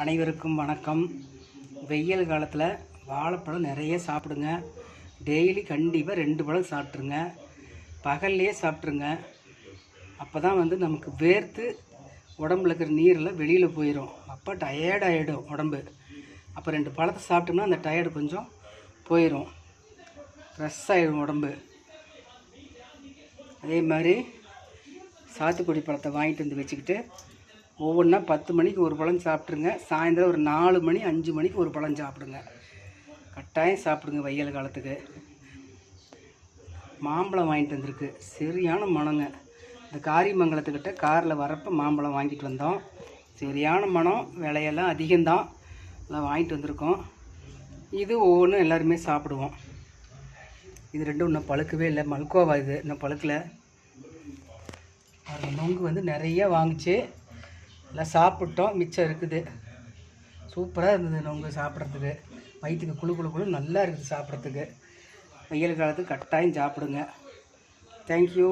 அனைவருக்கும் வணக்கம். வெயில் காலத்தில் வாழைப்பழம் நிறைய சாப்பிடுங்க. டெய்லி கண்டிப்பாக ரெண்டு பழம் சாப்பிட்ருங்க பகல்லையே சாப்பிட்ருங்க அப்போ தான் வந்து நமக்கு வேர்த்து உடம்புல இருக்கிற நீரெல்லாம் வெளியில் போயிடும் அப்போ டயர்ட் ஆகிடும் உடம்பு. அப்போ ரெண்டு பழத்தை சாப்பிட்டோம்னா அந்த டயர்டு கொஞ்சம் போயிடும் ஃப்ரெஷ் ஆகிடும் உடம்பு. அதே மாதிரி சாத்துக்குடி பழத்தை வாங்கிட்டு வந்து வச்சுக்கிட்டு ஒவ்வொன்றா பத்து மணிக்கு ஒரு பழம் சாப்பிட்ருங்க சாயந்தரம் ஒரு நாலு மணி அஞ்சு மணிக்கு ஒரு பழம் சாப்பிடுங்க. கட்டாயம் சாப்பிடுங்க வெயில் காலத்துக்கு. மாம்பழம் வாங்கிட்டு வந்திருக்கு. சரியான மனங்க. இந்த காரியமங்கலத்துக்கிட்ட காரில் வரப்போ மாம்பழம் வாங்கிட்டு வந்தோம். சரியான மனம். விலையெல்லாம் அதிகம்தான். எல்லாம் வாங்கிட்டு வந்திருக்கோம். இது ஒவ்வொன்றும் எல்லாருமே சாப்பிடுவோம். இது ரெண்டும் இன்னும் பழுக்கவே இல்லை. மல்கோவா இது. இன்னும் பழுக்கலை. அந்த நொங்கு வந்து நிறைய வாங்கிச்சு. எல்லாம் சாப்பிட்டோம். மிச்சம் இருக்குது. சூப்பராக இருந்தது நொங்கு சாப்பிட்றதுக்கு. வயிற்றுக்கு குழு குழு குளு நல்லா இருக்குது சாப்பிட்றதுக்கு. வெயில் காலத்துக்கு கட்டாயம் சாப்பிடுங்க. தேங்க்யூ